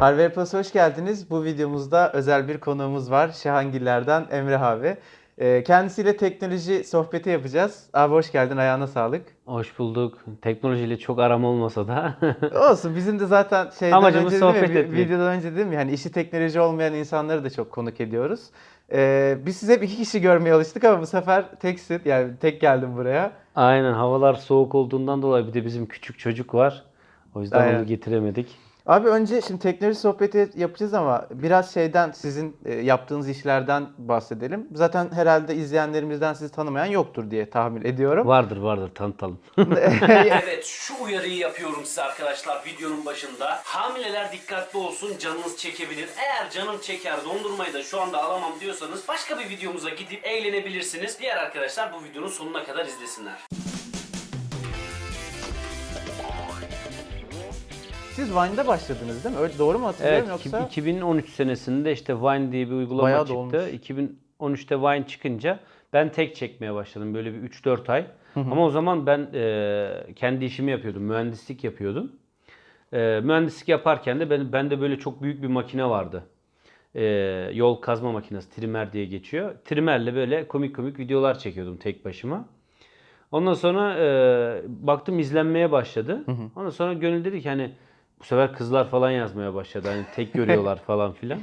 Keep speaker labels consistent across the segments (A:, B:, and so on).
A: Harvey Plus'a hoş geldiniz. Bu videomuzda özel bir konuğumuz var. Şahangiller'den Emre abi. Ee, Kendisiyle teknoloji sohbeti yapacağız. Abi hoş geldin, ayağına sağlık.
B: Hoş bulduk. Teknolojiyle çok aram olmasa da.
A: Olsun bizim de zaten şeyden
B: Amacımız
A: önce mi?
B: sohbet
A: Vi-
B: etmek.
A: Videodan önce değil mi? Yani işi teknoloji olmayan insanları da çok konuk ediyoruz. Ee, biz size hep iki kişi görmeye alıştık ama bu sefer teksin. Yani tek geldim buraya.
B: Aynen havalar soğuk olduğundan dolayı bir de bizim küçük çocuk var. O yüzden
A: Aynen.
B: onu getiremedik.
A: Abi önce şimdi teknoloji sohbeti yapacağız ama biraz şeyden sizin e, yaptığınız işlerden bahsedelim. Zaten herhalde izleyenlerimizden sizi tanımayan yoktur diye tahmin ediyorum.
B: Vardır vardır tanıtalım.
C: Evet şu uyarıyı yapıyorum size arkadaşlar videonun başında. Hamileler dikkatli olsun canınız çekebilir. Eğer canım çeker dondurmayı da şu anda alamam diyorsanız başka bir videomuza gidip eğlenebilirsiniz. Diğer arkadaşlar bu videonun sonuna kadar izlesinler.
A: Siz Vine'da başladınız değil mi? Öyle doğru mu hatırlıyorum
B: evet
A: yoksa?
B: 2013 senesinde işte Vine diye bir uygulama
A: Bayağı
B: çıktı.
A: olmuş.
B: 2013'te Vine çıkınca ben tek çekmeye başladım böyle bir 3-4 ay. Ama o zaman ben e, kendi işimi yapıyordum. Mühendislik yapıyordum. E, mühendislik yaparken de ben bende böyle çok büyük bir makine vardı. E, yol kazma makinesi trimmer diye geçiyor. Trimmerle böyle komik komik videolar çekiyordum tek başıma. Ondan sonra e, baktım izlenmeye başladı. Ondan sonra gönül dedi ki hani bu sefer kızlar falan yazmaya başladı. Hani tek görüyorlar falan filan.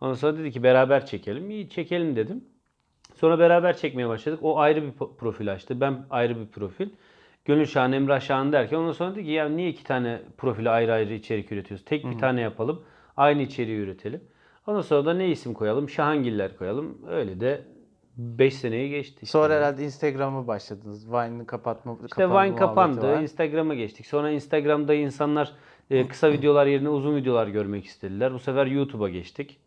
B: Ondan sonra dedi ki beraber çekelim. İyi çekelim dedim. Sonra beraber çekmeye başladık. O ayrı bir profil açtı. Ben ayrı bir profil. Gönül Şahan, Emrah Şahan derken ondan sonra dedi ki ya niye iki tane profile ayrı ayrı içerik üretiyoruz? Tek bir tane yapalım. Aynı içeriği üretelim. Ondan sonra da ne isim koyalım? Şahangiller koyalım. Öyle de 5 seneyi geçti. işte.
A: Sonra herhalde Instagram'a başladınız. Vine'ı kapatma
B: İşte Vine kapandı. Instagram'a geçtik. Sonra Instagram'da insanlar e, kısa videolar yerine uzun videolar görmek istediler. Bu sefer YouTube'a geçtik.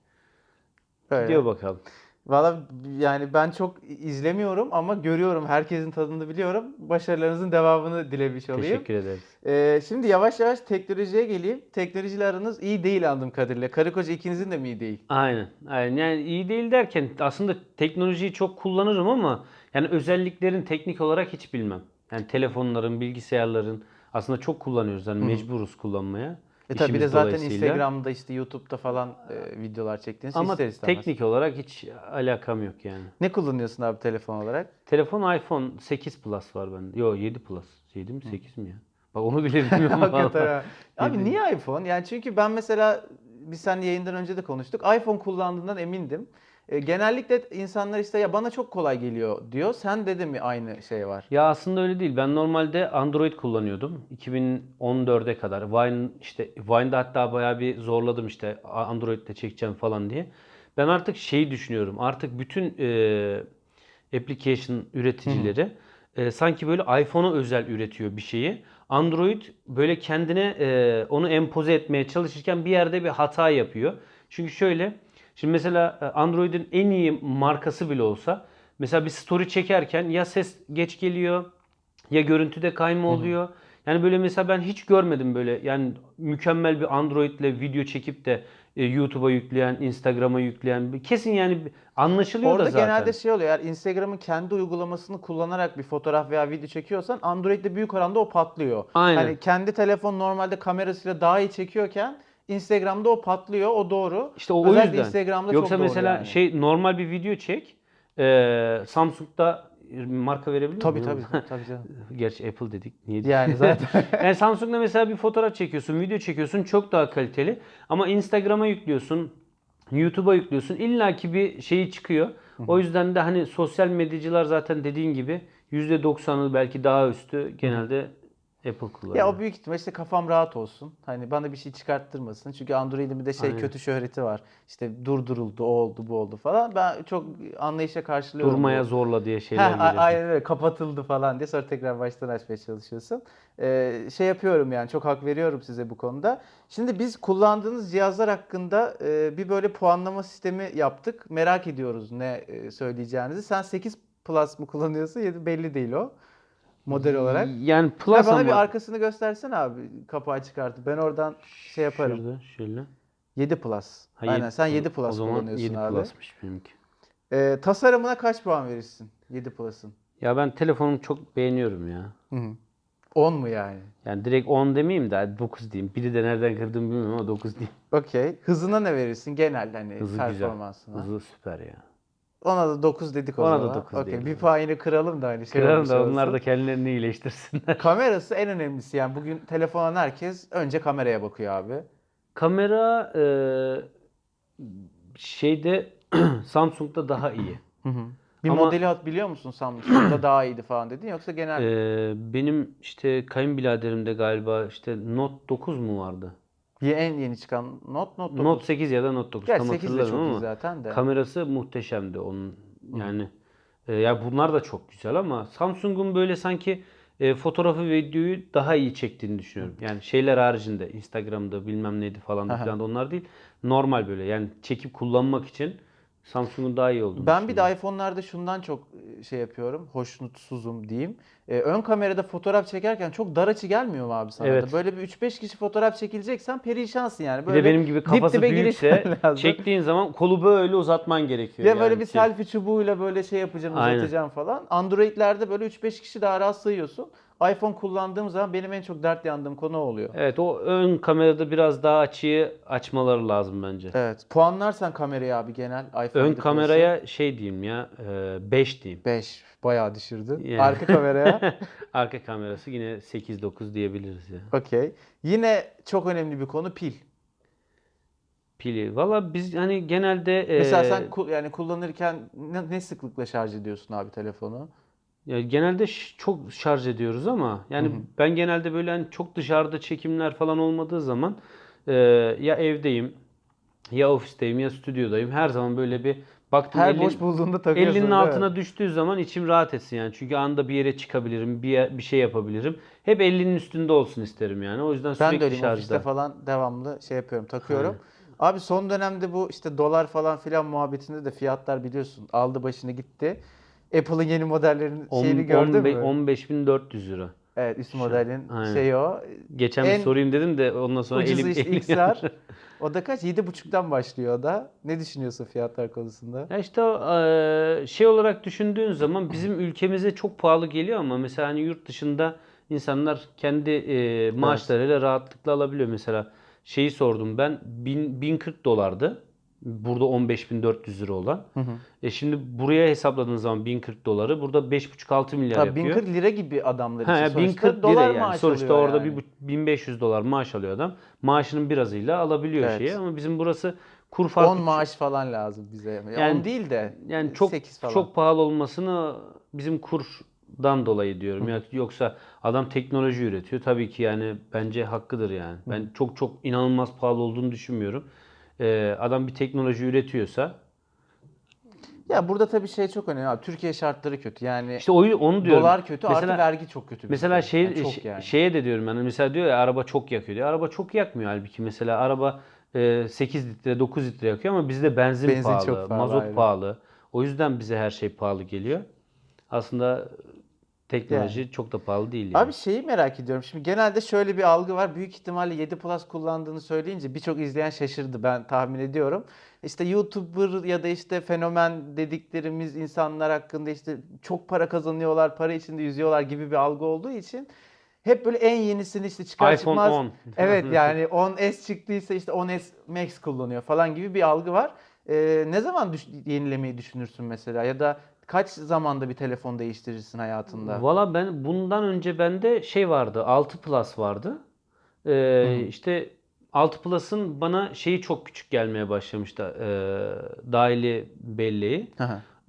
A: Öyle.
B: Diyor bakalım.
A: Valla yani ben çok izlemiyorum ama görüyorum. Herkesin tadını biliyorum. Başarılarınızın devamını dilemiş olayım.
B: Teşekkür ederiz.
A: Ee, şimdi yavaş yavaş teknolojiye geleyim. Teknolojiyle aranız iyi değil anladığım kadarıyla. Karı koca ikinizin de mi iyi değil?
B: Aynen. Aynen. Yani iyi değil derken aslında teknolojiyi çok kullanırım ama yani özelliklerin teknik olarak hiç bilmem. Yani telefonların, bilgisayarların aslında çok kullanıyoruz. Yani mecburuz kullanmaya.
A: E tabi bir de zaten. Instagram'da işte YouTube'da falan e, videolar çektiğiniz
B: ama
A: ister istemez.
B: teknik olarak hiç alakam yok yani.
A: Ne kullanıyorsun abi telefon olarak?
B: Telefon iPhone 8 Plus var bende. Yo 7 Plus. 7 mi 8 mi ya? Bak onu bile bilmiyorum.
A: Hakikaten ha. Abi niye iPhone? Yani çünkü ben mesela biz seninle yayından önce de konuştuk. iPhone kullandığından emindim. E, genellikle insanlar işte ya bana çok kolay geliyor diyor. Sen de mi aynı şey var?
B: Ya aslında öyle değil. Ben normalde Android kullanıyordum. 2014'e kadar. Vine işte Vine'da hatta bayağı bir zorladım işte Android'de çekeceğim falan diye. Ben artık şeyi düşünüyorum. Artık bütün e, application üreticileri e, sanki böyle iPhone'a özel üretiyor bir şeyi. Android böyle kendine e, onu empoze etmeye çalışırken bir yerde bir hata yapıyor. Çünkü şöyle Şimdi mesela e, Android'in en iyi markası bile olsa mesela bir story çekerken ya ses geç geliyor ya görüntüde kayma oluyor. Yani böyle mesela ben hiç görmedim böyle yani mükemmel bir Android'le video çekip de e, YouTube'a yükleyen, Instagram'a yükleyen kesin yani anlaşılıyor
A: Orada
B: da zaten.
A: genelde şey oluyor. Eğer Instagram'ın kendi uygulamasını kullanarak bir fotoğraf veya video çekiyorsan Android'de büyük oranda o patlıyor.
B: Aynen.
A: Hani kendi telefon normalde kamerasıyla daha iyi çekiyorken Instagram'da o patlıyor. O doğru.
B: İşte o, o yüzden.
A: Instagram'da
B: Yoksa
A: çok doğru
B: mesela
A: yani.
B: şey normal bir video çek. e, Samsung'da marka verebilir
A: Tabii
B: miyim?
A: tabii tabii canım.
B: Gerçi Apple dedik. Niye
A: Yani zaten
B: yani Samsung'da mesela bir fotoğraf çekiyorsun, video çekiyorsun çok daha kaliteli. Ama Instagram'a yüklüyorsun, YouTube'a yüklüyorsun. İlla ki bir şeyi çıkıyor. O yüzden de hani sosyal medyacılar zaten dediğin gibi %90'ı belki daha üstü genelde Apple kullanıyor.
A: Ya o büyük ihtimal işte kafam rahat olsun. Hani bana bir şey çıkarttırmasın. Çünkü Android'in bir de şey
B: Aynen.
A: kötü şöhreti var. İşte durduruldu, o oldu, bu oldu falan. Ben çok anlayışa karşılıyorum.
B: Durmaya
A: bu.
B: zorla diye
A: Heh,
B: şeyler
A: a-
B: geliyor.
A: aynen öyle kapatıldı falan diye sonra tekrar baştan açmaya çalışıyorsun. Ee, şey yapıyorum yani çok hak veriyorum size bu konuda. Şimdi biz kullandığınız cihazlar hakkında e, bir böyle puanlama sistemi yaptık. Merak ediyoruz ne e, söyleyeceğinizi. Sen 8 Plus mu kullanıyorsun? 7 belli değil o model olarak.
B: Yani Plus
A: bana
B: ama...
A: bir arkasını göstersene abi kapağı çıkartıp. Ben oradan şey yaparım.
B: Şurada şöyle.
A: 7 Plus.
B: Ha,
A: Aynen
B: yedi-
A: sen 7
B: o
A: Plus
B: zaman
A: kullanıyorsun
B: 7
A: abi.
B: Plus'mış benimki.
A: Ee, tasarımına kaç puan verirsin 7 Plus'ın?
B: Ya ben telefonumu çok beğeniyorum ya.
A: Hı hı. 10 mu yani?
B: Yani direkt 10 demeyeyim de hadi 9 diyeyim. Biri de nereden kırdığımı bilmiyorum ama 9 diyeyim.
A: Okey. Hızına ne verirsin genel hani
B: Hızı güzel.
A: performansına?
B: Hızı süper ya.
A: Ona da 9 dedik o
B: Ona da
A: zaman.
B: dokuz
A: Okey.
B: diyelim.
A: Bir puan yine kıralım da hani şey
B: Kırarım
A: olmuş
B: da onlar
A: olsun.
B: da kendilerini iyileştirsinler.
A: Kamerası en önemlisi yani bugün telefon alan herkes önce kameraya bakıyor abi.
B: Kamera e, şeyde Samsung'da daha iyi.
A: Bir
B: Ama-
A: modeli hat biliyor musun Samsung'da daha iyiydi falan dedin yoksa genel
B: E, benim işte kayınbiraderimde galiba işte Note 9 mu vardı?
A: Ye- en yeni çıkan Note Note 9.
B: Note 8 ya da Note 9
A: Gerçi
B: tam
A: 8 de çok iyi
B: ama
A: zaten de.
B: kamerası muhteşemdi onun. Yani e, ya bunlar da çok güzel ama Samsung'un böyle sanki e, fotoğrafı ve videoyu daha iyi çektiğini düşünüyorum. Yani şeyler haricinde Instagram'da bilmem neydi falan da
A: Aha.
B: filan da onlar değil. Normal böyle yani çekip kullanmak için Samsung'un daha iyi olduğunu
A: Ben bir de iPhone'larda şundan çok e, şey yapıyorum. Hoşnutsuzum diyeyim. Ee, ön kamerada fotoğraf çekerken çok dar açı gelmiyor mu abi sana da?
B: Evet.
A: Böyle bir 3-5 kişi fotoğraf çekileceksen perişansın yani.
B: Bir
A: Böyle
B: de benim gibi
A: dip
B: kafası
A: dibe
B: büyükse çektiğin zaman kolu böyle uzatman gerekiyor.
A: Ya
B: yani
A: böyle bir
B: ki.
A: selfie çubuğuyla böyle şey yapacaksın,
B: Aynen.
A: uzatacaksın falan. Android'lerde böyle 3-5 kişi daha rahat sığıyorsun. iPhone kullandığım zaman benim en çok dert yandığım konu oluyor.
B: Evet o ön kamerada biraz daha açıyı açmaları lazım bence.
A: Evet. Puanlarsan kamerayı abi genel iPhone
B: Ön kameraya şey diyeyim ya 5 diyeyim.
A: 5 bayağı düşürdün.
B: Yani.
A: Arka kameraya
B: Arka kamerası yine 8-9 diyebiliriz ya.
A: okey. Yine çok önemli bir konu pil.
B: Pili. Valla biz hani genelde
A: Mesela
B: eee,
A: sen ku- yani kullanırken ne, ne sıklıkla şarj ediyorsun abi telefonu?
B: Ya genelde çok şarj ediyoruz ama yani ben genelde böyle hani çok dışarıda çekimler falan olmadığı zaman eee, ya evdeyim ya ofisteyim ya stüdyodayım. Her zaman böyle bir baktım
A: Her
B: elin-
A: boş bulduğunda takıyorsun.
B: 50'nin
A: değil mi?
B: altına düştüğü zaman içim rahat etsin yani. Çünkü anda bir yere çıkabilirim, bir, yer- bir şey yapabilirim. Hep 50'nin üstünde olsun isterim yani. O yüzden
A: Ben
B: sürekli
A: de öyleyim ofiste
B: şarjda.
A: falan devamlı şey yapıyorum takıyorum. Abi son dönemde bu işte dolar falan filan muhabbetinde de fiyatlar biliyorsun aldı başını gitti. Apple'ın yeni modellerinin
B: On-
A: şeyini gördün mü?
B: 15.400 lira.
A: Evet üst modelin
B: aynen.
A: şeyi o.
B: Geçen
A: En
B: bir sorayım dedim de ondan sonra
A: Ucuzu
B: elim,
A: işte
B: elim
A: XR. O da kaç? 7.5'tan başlıyor o da. Ne düşünüyorsun fiyatlar konusunda?
B: Ya işte eee, şey olarak düşündüğün zaman bizim ülkemize çok pahalı geliyor ama mesela hani yurt dışında insanlar kendi eee, maaşlarıyla rahatlıkla alabiliyor. Mesela şeyi sordum ben bin- 1040 dolardı. Burada 15.400 lira olan. E şimdi buraya hesapladığınız zaman 1040 doları burada 5,5-6 milyar
A: Tabii
B: yapıyor.
A: 1040 lira gibi adamlar için.
B: Ha,
A: Sonuçta
B: 1040 lira
A: dolar
B: yani.
A: maaş
B: Sonuçta
A: alıyor
B: orada
A: yani.
B: bir bu- 1500 dolar maaş alıyor adam. Maaşının birazıyla alabiliyor
A: Evet.
B: şeyi ama bizim burası kur farkı
A: 10 maaş falan lazım bize. Yani,
B: Yani-
A: 10 değil de
B: yani çok
A: 8 falan.
B: çok pahalı olmasını bizim kurdan dolayı diyorum. Ya yoksa adam teknoloji üretiyor. Tabii ki yani bence hakkıdır yani. Ben çok çok inanılmaz pahalı olduğunu düşünmüyorum. Ee, adam bir teknoloji üretiyorsa
A: Ya burada tabii şey çok önemli abi. Türkiye şartları kötü. Yani
B: işte o onu diyorum.
A: dolar kötü artı vergi çok kötü.
B: Mesela şey
A: Yani çok
B: ş-
A: yani.
B: şeye de diyorum yani mesela diyor ya araba çok yakıyor diyor. Araba çok yakmıyor halbuki mesela araba e, 8 litre 9 litre yakıyor ama bizde benzin,
A: Benzin
B: pahalı,
A: çok pahalı,
B: mazot
A: aynen.
B: pahalı. O yüzden bize her şey pahalı geliyor. Aslında teknoloji çok da pahalı değil. yani.
A: Abi şeyi merak ediyorum. Şimdi genelde şöyle bir algı var. Büyük ihtimalle 7 Plus kullandığını söyleyince birçok izleyen şaşırdı ben tahmin ediyorum. İşte YouTuber ya da işte fenomen dediklerimiz insanlar hakkında işte çok para kazanıyorlar, para içinde yüzüyorlar gibi bir algı olduğu için hep böyle en yenisini işte çıkar
B: iPhone
A: çıkmaz
B: 10.
A: evet yani 10s çıktıysa işte 10s Max kullanıyor falan gibi bir algı var. Ee, ne zaman düş- yenilemeyi düşünürsün mesela ya da kaç zamanda bir telefon değiştirirsin hayatında?
B: Valla ben bundan önce bende şey vardı. 6 Plus vardı. Ee, işte 6 Plus'ın bana şeyi çok küçük gelmeye başlamıştı. Ee, dahili belleği.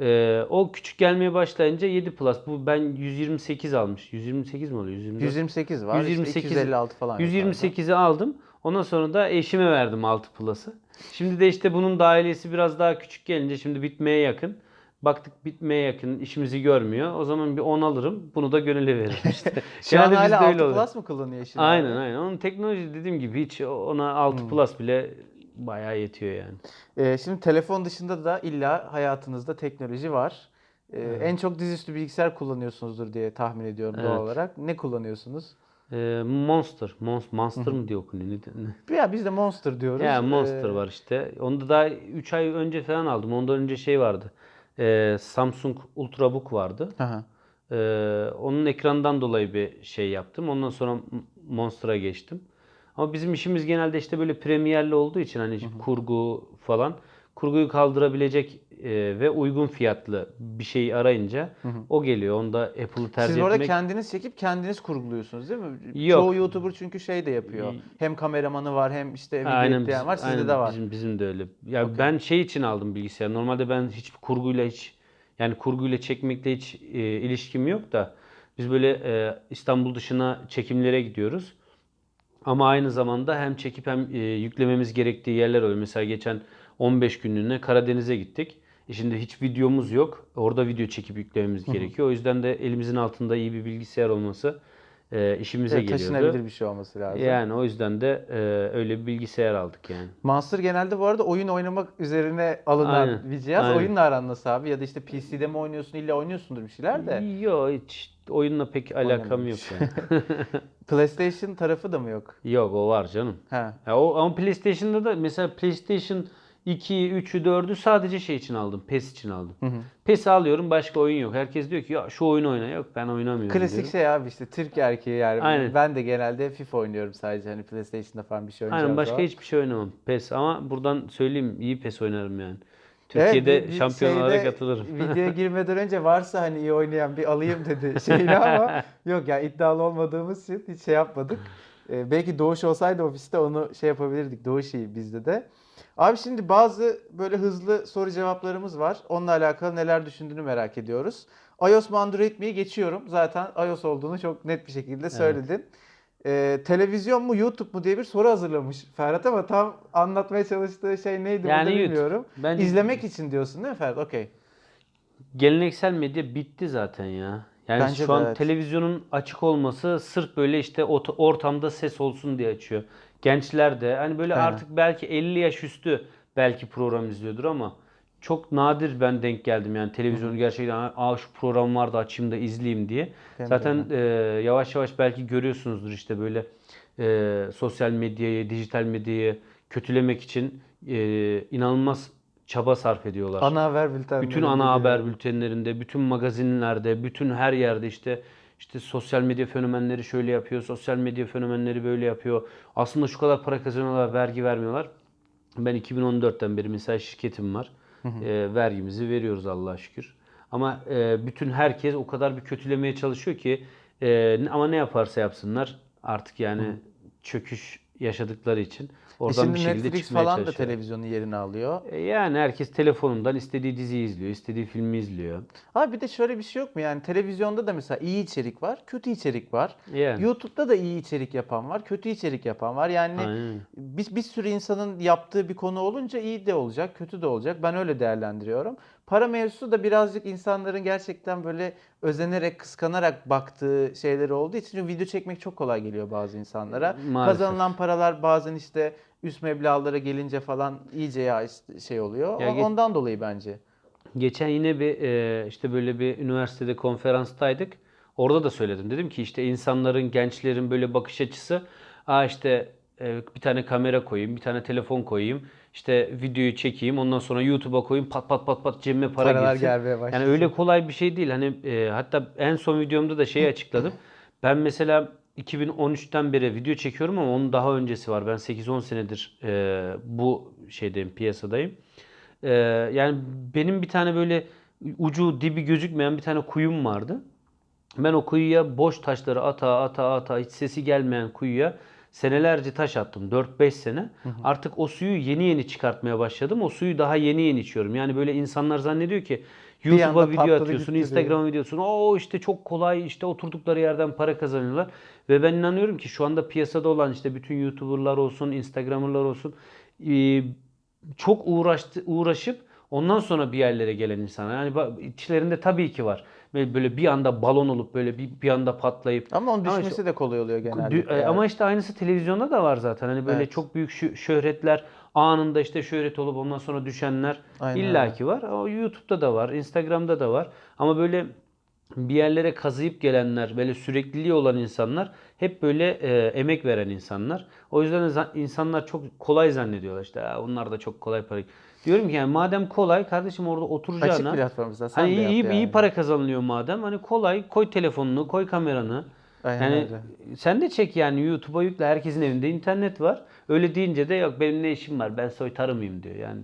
B: Ee, o küçük gelmeye başlayınca 7 Plus. Bu ben 128 almış. 128 mi oluyor? 124.
A: 128 var. 128
B: 128
A: 256 falan. yok
B: 128'i aldım. Ondan sonra da eşime verdim 6 Plus'ı. Şimdi de işte bunun dahiliyesi biraz daha küçük gelince şimdi bitmeye yakın. Baktık bitmeye yakın işimizi görmüyor. O zaman bir 10 alırım. Bunu da gönüle veririm işte.
A: Şu an hala
B: bizde
A: 6
B: öyle oluyor.
A: Plus mı kullanıyor şimdi?
B: Aynen aynen. Onun teknoloji dediğim gibi hiç ona 6 Plus bile bayağı yetiyor yani.
A: Ee, şimdi telefon dışında da illa hayatınızda teknoloji var. Ee, En çok dizüstü bilgisayar kullanıyorsunuzdur diye tahmin ediyorum doğal
B: Evet.
A: olarak. Ne kullanıyorsunuz?
B: Ee, Monster. Mons- Monster mı diye okunuyor? Ne-
A: Ya biz de Monster diyoruz.
B: Ya Monster
A: Ee,
B: var işte. Onu da daha 3 ay önce falan aldım. Ondan önce şey vardı. Ee, Samsung Ultrabook vardı.
A: hı hı.
B: Ee, onun ekrandan dolayı bir şey yaptım. Ondan sonra Monster'a geçtim. Ama bizim işimiz genelde işte böyle premierli olduğu için hani kurgu falan kurguyu kaldırabilecek e, ve uygun fiyatlı bir şey arayınca o geliyor. Onda Apple'ı tercih
A: Siz bu arada
B: etmek
A: kendiniz çekip kendiniz kurguluyorsunuz değil mi?
B: Yok.
A: Çoğu YouTuber çünkü şey de yapıyor. Hem kameramanı var hem işte video
B: Aynen, biz-
A: var. Sizde
B: aynen
A: de var.
B: Bizim, bizim de öyle. Ya ben şey için aldım bilgisayar. Normalde ben hiç kurguyla hiç yani kurguyla çekmekle hiç e, ilişkim yok da biz böyle e, İstanbul dışına çekimlere gidiyoruz. Ama aynı zamanda hem çekip hem e, yüklememiz gerektiği yerler oluyor. Mesela geçen 15 günlüğüne Karadeniz'e gittik. E şimdi hiç videomuz yok. Orada video çekip yüklememiz gerekiyor. O yüzden de elimizin altında iyi bir bilgisayar olması e, işimize
A: Evet,
B: geliyordu.
A: taşınabilir bir şey olması lazım.
B: Yani o yüzden de e, öyle bir bilgisayar aldık yani.
A: Monster genelde bu arada oyun oynamak üzerine alınan
B: Aynen,
A: bir cihaz.
B: aynen.
A: Oyunla aran nasıl abi? Ya da işte PC'de mi oynuyorsun? İlla oynuyorsundur bir şeyler de.
B: Yok hiç oyunla pek alakam yok yani.
A: PlayStation tarafı da mı yok?
B: yok o var canım.
A: Ha.
B: Ya o ama PlayStation'da da mesela PlayStation 2'yi, 3'ü, 4'ü sadece şey için aldım. PES için aldım. PES alıyorum başka oyun yok. Herkes diyor ki ya şu oyunu oyna. Yok ben oynamıyorum
A: Klasik
B: diyorum.
A: şey abi işte Türk erkeği yani.
B: Aynen.
A: Ben de genelde FIFA oynuyorum sadece hani PlayStation'da falan bir şey oynayacağım
B: Aynen başka
A: zaman.
B: hiçbir şey oynamam. PES ama buradan söyleyeyim iyi PES oynarım yani.
A: Evet,
B: Türkiye'de
A: bir
B: şampiyonlara katılırım.
A: Videoya girmeden önce varsa hani iyi oynayan bir alayım dedi şeyle ama yok ya iddialı olmadığımız için hiç şey yapmadık. Ee, belki Doğuş olsaydı ofiste onu şey yapabilirdik. Doğuş iyi bizde de. Abi şimdi bazı böyle hızlı soru cevaplarımız var. Onunla alakalı neler düşündüğünü merak ediyoruz. iOS mu Android mi'yi geçiyorum. Zaten iOS olduğunu çok net bir şekilde söyledin. Ee, televizyon mu YouTube mu diye bir soru hazırlamış Ferhat ama tam anlatmaya çalıştığı şey neydi
B: Yani YouTube.
A: bilmiyorum.
B: Bence-
A: İzlemek için diyorsun değil mi Ferhat? Okey.
B: Geleneksel medya bitti zaten ya. Yani
A: Bence
B: şu an
A: evet.
B: televizyonun açık olması sırf böyle işte ortamda ses olsun diye açıyor. Gençler de hani böyle
A: Aynen.
B: artık belki 50 yaş üstü belki program izliyordur ama çok nadir ben denk geldim yani televizyonu gerçekten aa şu program vardı açayım da izleyeyim diye.
A: Ben
B: Zaten e, yavaş yavaş belki görüyorsunuzdur işte böyle e, sosyal medyayı, dijital medyayı kötülemek için e, inanılmaz çaba sarf ediyorlar.
A: Ana haber bültenleri.
B: Bütün ana haber bültenlerinde, bütün magazinlerde, bütün her yerde işte işte sosyal medya fenomenleri şöyle yapıyor, sosyal medya fenomenleri böyle yapıyor. Aslında şu kadar para kazanıyorlar, vergi vermiyorlar. Ben 2014'ten beri mesela şirketim var. Ee, vergimizi veriyoruz Allah'a şükür. Ama e, bütün herkes o kadar bir kötülemeye çalışıyor ki e, ama ne yaparsa yapsınlar artık yani çöküş yaşadıkları için
A: E
B: oradan
A: şimdi
B: bir şekilde
A: Netflix
B: çıkmaya
A: falan da televizyonun yerini alıyor.
B: E, Yani herkes telefonundan istediği diziyi izliyor, istediği filmi izliyor.
A: Abi bir de şöyle bir şey yok mu? Yani televizyonda da mesela iyi içerik var, kötü içerik var.
B: Yani.
A: YouTube'da da iyi içerik yapan var, kötü içerik yapan var. Yani
B: Aynen.
A: bir, bir sürü insanın yaptığı bir konu olunca iyi de olacak, kötü de olacak. Ben öyle değerlendiriyorum. Para mevzusu da birazcık insanların gerçekten böyle özenerek, kıskanarak baktığı şeyleri olduğu için çünkü video çekmek çok kolay geliyor bazı insanlara.
B: Maalesef.
A: Kazanılan paralar bazen işte üst meblağlara gelince falan iyice ya işte şey oluyor.
B: Ya geç-
A: Ondan dolayı bence.
B: Geçen yine bir e, işte böyle bir üniversitede konferanstaydık. Orada da söyledim. Dedim ki işte insanların, gençlerin böyle bakış açısı, aa işte e, bir tane kamera koyayım, bir tane telefon koyayım, işte videoyu çekeyim, ondan sonra YouTube'a koyayım, pat pat pat pat cebime para
A: Paralar
B: girsin.
A: gelmeye başlasın.
B: Yani öyle kolay bir şey değil. Hani e, hatta en son videomda da şeyi açıkladım. Ben mesela 2013'ten beri video çekiyorum ama onun daha öncesi var. Ben 8-10 senedir e, bu şeydeyim, piyasadayım. Ee, yani benim bir tane böyle ucu dibi gözükmeyen bir tane kuyum vardı. Ben o kuyuya boş taşları ata ata ata hiç sesi gelmeyen kuyuya senelerce taş attım. 4-5 sene. Artık o suyu yeni yeni çıkartmaya başladım. O suyu daha yeni yeni içiyorum. Yani böyle insanlar zannediyor ki YouTube'a video atıyorsun,
A: gitti diyor.
B: Instagram videosun. O işte çok kolay işte oturdukları yerden para kazanıyorlar. Ve ben inanıyorum ki şu anda piyasada olan işte bütün YouTuber'lar olsun, Instagram'lar olsun çok uğraştı, uğraşıp ondan sonra bir yerlere gelen insanlar. Yani içlerinde tabii ki var. Böyle böyle bir anda balon olup böyle bir, bir anda patlayıp
A: Ama onun
B: Ama
A: düşmesi
B: işte-
A: de kolay oluyor genelde.
B: Dü- e, Ama işte aynısı televizyonda da var zaten. Hani böyle
A: Evet.
B: çok büyük şö- şöhretler anında işte şöhret olup ondan sonra düşenler
A: Aynen
B: illaki var. Ama YouTube'da da var, Instagram'da da var. Ama böyle bir yerlere kazıyıp gelenler, böyle sürekliliği olan insanlar hep böyle e, emek veren insanlar. O yüzden insanlar çok kolay zannediyorlar işte. "Aa, onlar da çok kolay para. Diyorum ki yani madem kolay kardeşim orada
A: Açık
B: oturacağına
A: platformda sen
B: hani
A: yap
B: iyi
A: yani.
B: iyi para kazanılıyor madem hani kolay koy telefonunu, koy kameranı.
A: Aynen
B: yani
A: öyle.
B: sen de çek yani YouTube'a yükle. Herkesin evinde internet var. Öyle deyince de yok benim ne işim var ben soytarı mıyım diyor yani.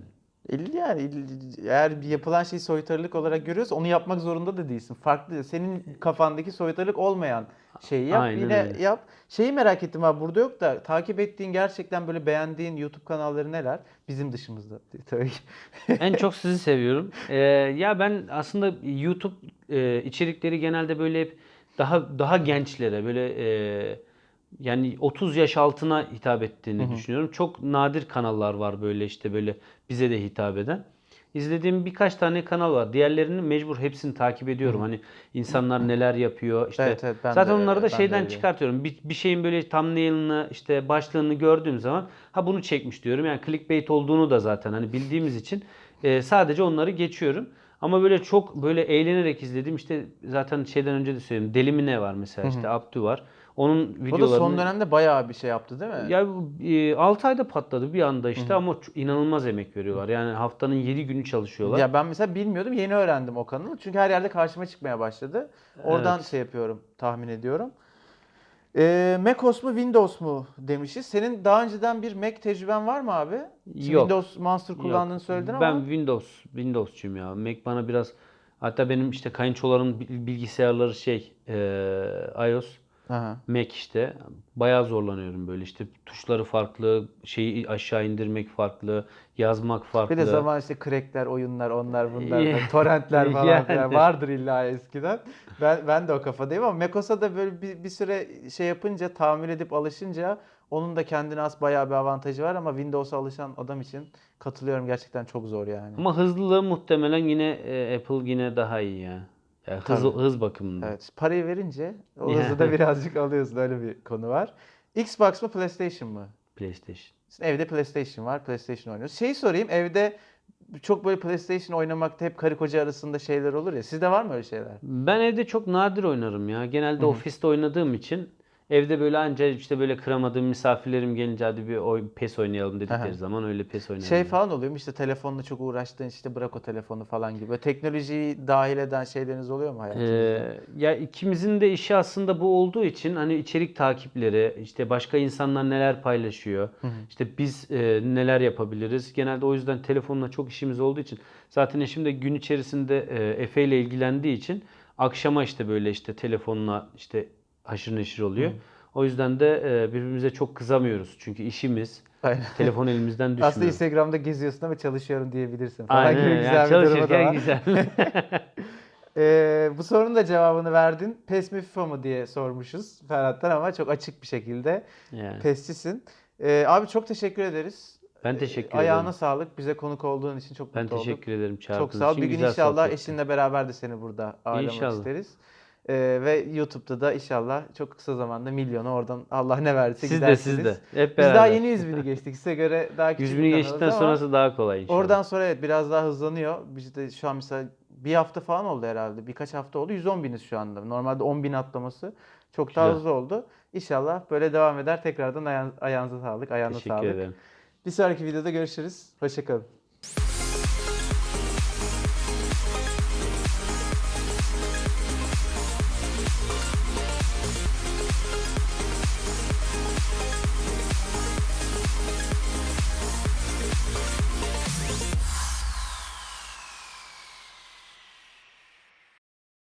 A: İll- Yani ill- eğer bir yapılan şeyi soytarılık olarak görüyorsa onu yapmak zorunda da değilsin. Farklı. Senin kafandaki soytarılık olmayan şeyi yap.
B: Aynen
A: Yine
B: öyle.
A: yap. Şeyi merak ettim abi burada yok da takip ettiğin gerçekten böyle beğendiğin YouTube kanalları neler? Bizim dışımızda tabii ki.
B: En çok sizi seviyorum. Ee, ya ben aslında YouTube e, içerikleri genelde böyle hep daha daha gençlere böyle e, yani 30 yaş altına hitap ettiğini düşünüyorum. Çok nadir kanallar var böyle işte böyle bize de hitap eden. İzlediğim birkaç tane kanal var. Diğerlerini mecbur hepsini takip ediyorum. Hani insanlar neler yapıyor. işte
A: Evet, evet, ben
B: zaten
A: de-
B: onları da
A: de
B: şeyden
A: öyleyim.
B: çıkartıyorum. Bir, bir şeyin böyle thumbnail'ını işte başlığını gördüğüm zaman ha bunu çekmiş diyorum. Yani clickbait olduğunu da zaten hani bildiğimiz için e, sadece onları geçiyorum. Ama böyle çok böyle eğlenerek izlediğim işte zaten şeyden önce de söyleyeyim. Deli mi ne var mesela işte Abdü var. Onun
A: O da
B: videolarını
A: son dönemde bayağı bir şey yaptı değil mi?
B: ya e, 6 ayda patladı bir anda işte ama çok- inanılmaz emek veriyorlar. Yani haftanın 7 günü çalışıyorlar.
A: Ya ben mesela bilmiyordum. Yeni öğrendim o kanalı. Çünkü her yerde karşıma çıkmaya başladı. Oradan
B: Evet.
A: şey yapıyorum, tahmin ediyorum. Ee, macOS mu Windows mu demişiz. Senin daha önceden bir Mac tecrüben var mı abi? Şimdi
B: Yok.
A: Windows Monster kullandığını
B: Yok.
A: söyledin
B: ben
A: ama.
B: Windows Windows'cuyum ya. Mac bana biraz hatta benim işte kayınçoların bil- bilgisayarları şey e, iOS
A: Aha.
B: Mac işte bayağı zorlanıyorum böyle işte tuşları farklı, şeyi aşağı indirmek farklı, yazmak farklı.
A: Bir de zaman işte crackler, oyunlar, onlar bunlar, torrentler falan
B: Yani.
A: vardır illa eskiden. Ben ben de o kafadayım ama macOS'a da böyle bir, bir süre şey yapınca, tahammül edip alışınca onun da kendine has bayağı bir avantajı var ama Windows'a alışan adam için katılıyorum gerçekten çok zor yani.
B: Ama hızlılığı muhtemelen yine e, Apple yine daha iyi ya. Yani hız,
A: Tabii.
B: hız bakımından.
A: Evet, parayı verince o hızı da birazcık alıyorsun öyle bir konu var. Xbox mı PlayStation mı?
B: PlayStation.
A: Şimdi evde PlayStation var, PlayStation oynuyoruz. Şey sorayım, evde çok böyle PlayStation oynamakta hep karı koca arasında şeyler olur ya. Sizde var mı öyle şeyler?
B: Ben evde çok nadir oynarım ya. Genelde ofiste oynadığım için evde böyle anca işte böyle kıramadığım misafirlerim gelince hadi bir oy, PES oynayalım dedikleri
A: Aha.
B: zaman öyle PES oynarım.
A: Şey falan oluyor mu işte telefonla çok uğraştığın işte bırak o telefonu falan gibi. Böyle teknolojiyi dahil eden şeyleriniz oluyor mu hayatınızda?
B: Ee, ya ikimizin de işi aslında bu olduğu için hani içerik takipleri, işte başka insanlar neler paylaşıyor, işte biz e, neler yapabiliriz. Genelde o yüzden telefonla çok işimiz olduğu için zaten eşim de gün içerisinde e, Efe ile ilgilendiği için akşama işte böyle işte telefonla işte haşır neşir oluyor. O yüzden de e, birbirimize çok kızamıyoruz. Çünkü işimiz
A: Aynen.
B: telefon elimizden düşmüyor.
A: Aslında Instagram'da geziyorsun ama çalışıyorum diyebilirsin falan
B: Aynen
A: gibi
B: yani
A: güzel bir da
B: çalışırken
A: var.
B: güzel.
A: Ee, bu sorunun da cevabını verdin. PES mi FIFA mı diye sormuşuz Ferhat'tan ama çok açık bir şekilde
B: yani.
A: PES'çisin. Ee, abi çok teşekkür ederiz.
B: Ben teşekkür
A: Ayağına
B: ederim.
A: sağlık. Bize konuk olduğun için çok
B: Ben
A: mutlu olduk.
B: teşekkür ederim çağırdığınız
A: Çok sağ ol.
B: için.
A: Bir gün inşallah
B: sohbetti.
A: eşinle beraber de seni burada ağırlamak
B: İnşallah.
A: isteriz. Ee, ve YouTube'da da inşallah çok kısa zamanda milyonu oradan Allah ne verdiyse
B: Siz de
A: gidersiniz.
B: siz de. Hep
A: Biz
B: beraber.
A: daha yeni 100 bini geçtik. Size göre daha küçük
B: 100
A: bir
B: bini geçtikten sonrası daha kolay inşallah.
A: Oradan sonra evet biraz daha hızlanıyor. Biz de şu an mesela bir hafta falan oldu herhalde. Birkaç hafta oldu. 110 biniz şu anda. Normalde 10 bin atlaması çok daha hızlı oldu. İnşallah böyle devam eder. Tekrardan ayağın- ayağınıza sağlık. Ayağına
B: Teşekkür
A: sağlık.
B: ederim.
A: Bir sonraki videoda görüşürüz. Hoşçakalın.